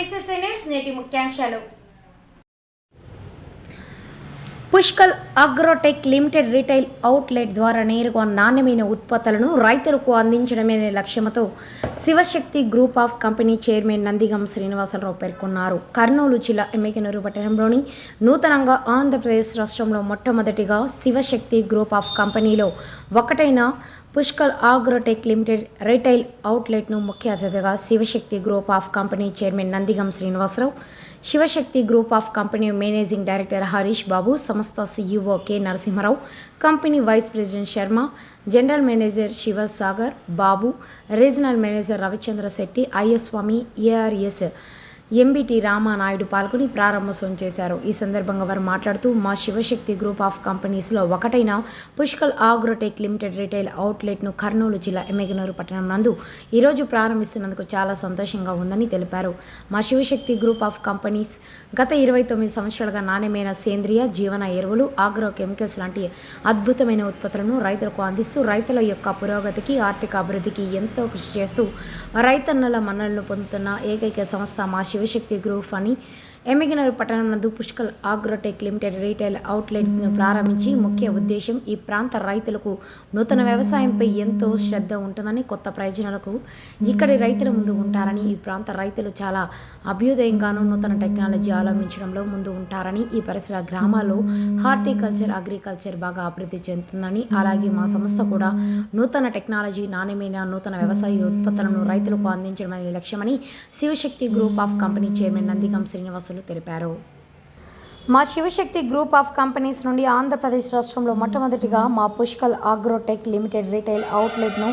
BCC news నేటి ముఖ్యాంశాలు. Pushkal agrotech limited retail outlet ద్వారా నేరుగా నాణ్యమైన ఉత్పత్తులను రైతులకు అందించడమే లక్ష్యంతో Shivashakti group of company chairman Nandigam Srinivasarao పేర్కొన్నారు. కర్నూలు జిల్లా ఎమ్మెగనూరు పట్టణంలోని నూతనంగా ఆంధ్రప్రదేశ్ రాష్ట్రంలో మొట్టమొదటిగా శివశక్తి గ్రూప్ ఆఫ్ కంపెనీలో ఒకటైన పుష్కల్ ఆగ్రోటెక్ లిమిటెడ్ రీటైల్ అవుట్లెట్ను ముఖ్య అతిథిగా Shivashakti group of company chairman Nandigam Srinivasarao Shivashakti group of company managing director Harish Babu సంస్థ CEO K Narasimharao company vice president Sharma general manager Shivasagar Babu regional manager Ravichandra Shetty Ayyaswamy ARS MBT Ramanaidu పాల్గొని ప్రారంభోత్సవం చేశారు. ఈ సందర్భంగా వారు మాట్లాడుతూ మా Shivashakti group of కంపెనీస్లో ఒకటైన పుష్కల్ ఆగ్రోటెక్ లిమిటెడ్ రిటైల్ అవుట్లెట్ను కర్నూలు జిల్లా ఎమ్మెగనూరు పట్టణం నందు ఈరోజు ప్రారంభిస్తున్నందుకు చాలా సంతోషంగా ఉందని తెలిపారు. మా శివశక్తి గ్రూప్ ఆఫ్ కంపెనీస్ గత ఇరవై తొమ్మిది సంవత్సరాలుగా నాణ్యమైన సేంద్రియ జీవన ఎరువులు ఆగ్రో కెమికల్స్ లాంటి అద్భుతమైన ఉత్పత్తులను రైతులకు అందిస్తూ రైతుల యొక్క పురోగతికి ఆర్థిక అభివృద్ధికి ఎంతో కృషి చేస్తూ రైతన్నల మన్నలను పొందుతున్న ఏకైక సంస్థ మా శివశక్తి గ్రూప్ అని ఎమ్మిగినరు పట్టణం నందు పుష్కల్ ఆగ్రోటెక్ లిమిటెడ్ రీటైల్ అవుట్లెట్ను ప్రారంభించి ముఖ్య ఉద్దేశం ఈ ప్రాంత రైతులకు నూతన వ్యవసాయంపై ఎంతో శ్రద్ధ ఉంటుందని కొత్త ప్రయోజనాలకు ఇక్కడి రైతుల ముందు ఉంటారని ఈ ప్రాంత రైతులు చాలా అభ్యుదయంగాను నూతన టెక్నాలజీ అవలంబించడంలో ముందు ఉంటారని ఈ పరిసర గ్రామాల్లో హార్టికల్చర్ అగ్రికల్చర్ బాగా అభివృద్ధి చెందుతుందని అలాగే మా సంస్థ కూడా నూతన టెక్నాలజీ నాణ్యమైన నూతన వ్యవసాయ ఉత్పత్తులను రైతులకు అందించడం అనే లక్ష్యమని Shivashakti group of company chairman Nandigam Srinivasulu తెలిపారు. మా శివశక్తి గ్రూప్ ఆఫ్ కంపెనీస్ నుండి ఆంధ్రప్రదేశ్ రాష్ట్రంలో మొట్టమొదటిగా మా పుష్కల్ ఆగ్రోటెక్ లిమిటెడ్ రీటైల్ అవుట్లెట్ను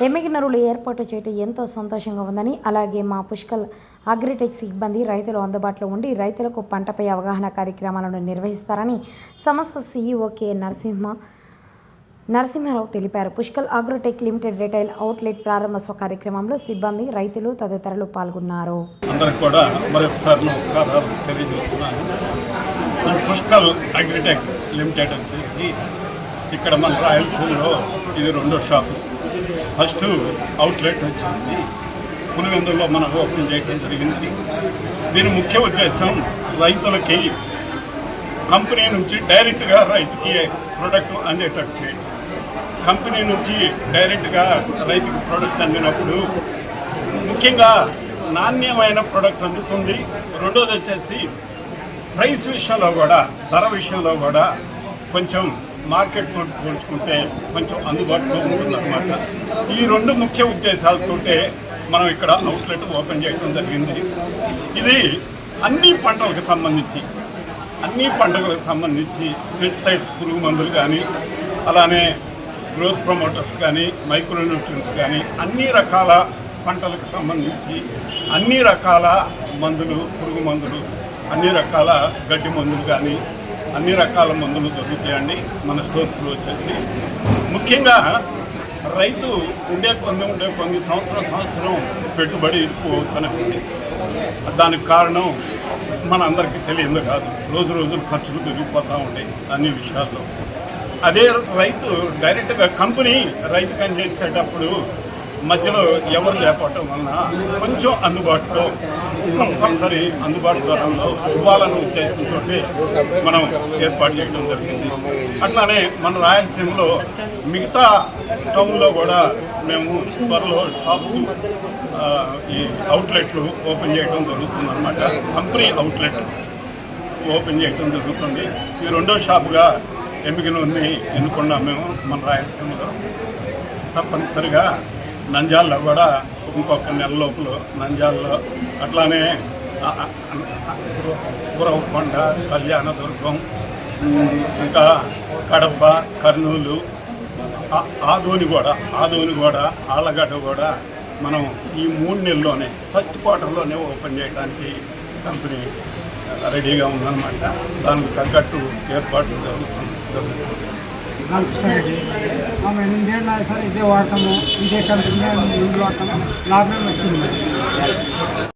ఎమ్మిగినరులు ఏర్పాటు చేయటం ఎంతో సంతోషంగా ఉందని అలాగే మా పుష్కల్ అగ్రిటెక్ సిబ్బంది రైతులు అందుబాటులో ఉండి రైతులకు పంటపై అవగాహన కార్యక్రమాలను నిర్వహిస్తారని సంస్థ సీఈఓ కె నరసింహ నరసింహారావు తెలిపారు. Pushkal agrotech limited retail outlet ప్రారంభోత్సవ కార్యక్రమంలో సిబ్బంది రైతులు తదితరులు పాల్గొన్నారు. అందరికి కూడా మరొకసారి నమస్కారాలు తెలియజేస్తున్నాను. పుష్కల్ అగ్రిటెక్ లిమిటెడ్ వచ్చేసి ఇక్కడ మన రాయలసీమలో ఇది రెండో షాపు. ఫస్ట్ అవుట్లెట్ వచ్చేసి పులివెందుల్లో మనం ఓపెన్ చేయడం జరిగింది. దీని ముఖ్య ఉద్దేశం రైతులకి కంపెనీ నుంచి డైరెక్ట్గా రైతుకి ప్రోడక్ట్ అందేటట్టు చేయడం. కంపెనీ నుంచి డైరెక్ట్గా రైతుకి ప్రోడక్ట్ అందినప్పుడు ముఖ్యంగా నాణ్యమైన ప్రోడక్ట్ అందుతుంది. రెండోది వచ్చేసి ప్రైస్ విషయంలో కూడా ధర విషయంలో కూడా కొంచెం మార్కెట్ తోటి పోల్చుకుంటే కొంచెం అందుబాటులో ఉంటుందన్నమాట. ఈ రెండు ముఖ్య ఉద్దేశాలతోటే మనం ఇక్కడ అవుట్లెట్ ఓపెన్ చేయడం జరిగింది. ఇది అన్ని పంటలకు సంబంధించి అన్ని పంటలకు సంబంధించి పెస్టిసైడ్స్ పురుగు మందులు కానీ అలానే గ్రోత్ ప్రమోటర్స్ కానీ మైక్రోన్యూట్రియన్స్ కానీ అన్ని రకాల పంటలకు సంబంధించి అన్ని రకాల మందులు పురుగు మందులు అన్ని రకాల గడ్డి మందులు కానీ అన్ని రకాల మందులు దొరుకుతాయండి మన స్టోర్స్లో వచ్చేసి. ముఖ్యంగా రైతు ఉండే కొన్ని ఉండే కొన్ని సంవత్సరం సంవత్సరం పెట్టుబడి ఎక్కువ అవుతూనే ఉంది దానికి కారణం మన అందరికీ తెలియదు కాదు. రోజు రోజు ఖర్చులు పెరిగిపోతూ ఉంటాయి అన్ని విషయాల్లో. అదే రైతు డైరెక్ట్గా కంపెనీ రైతు అందించేటప్పుడు మధ్యలో ఎవరు లేకపోవటం వలన కొంచెం అందుబాటులో కంపల్సరీ అందుబాటు ద్వారా ఇవ్వాలనే ఉద్దేశంతో మనం ఏర్పాటు చేయడం జరిగింది. అట్లానే మన రాయలసీమలో మిగతా టౌన్లో కూడా మేము త్వరలో షాప్స్ ఈ అవుట్లెట్లు ఓపెన్ చేయడం జరుగుతుంది అనమాట కంపెనీ అవుట్లెట్ ఓపెన్ చేయడం జరుగుతుంది. ఈ రెండో షాప్గా ఎంపికను ఎన్నుకున్నాం మేము మన రాయలసీమలో తప్పనిసరిగా నంజాల్లో కూడా ఇంకొక నెల లోపల నంజాల్లో అట్లానే గురవకొండ కళ్యాణదుర్గం ఇంకా కడప కర్నూలు ఆదోని కూడా ఆదోని కూడా ఆళ్ళగడ్డ కూడా మనం ఈ మూడు నెలల్లోనే ఫస్ట్ క్వార్టర్లోనే ఓపెన్ చేయడానికి కంపెనీ రెడీగా ఉందన్నమాట. దానికి తగ్గట్టు ఏర్పాట్లు జరుగుతుంది. జరుగుతుంది నాకు సరే ఎనిమిదేళ్ళు సార్ ఇదే వాడతాము ఇదే కంపెనీ ఇందులో వాడతాము. లాభం వచ్చింది.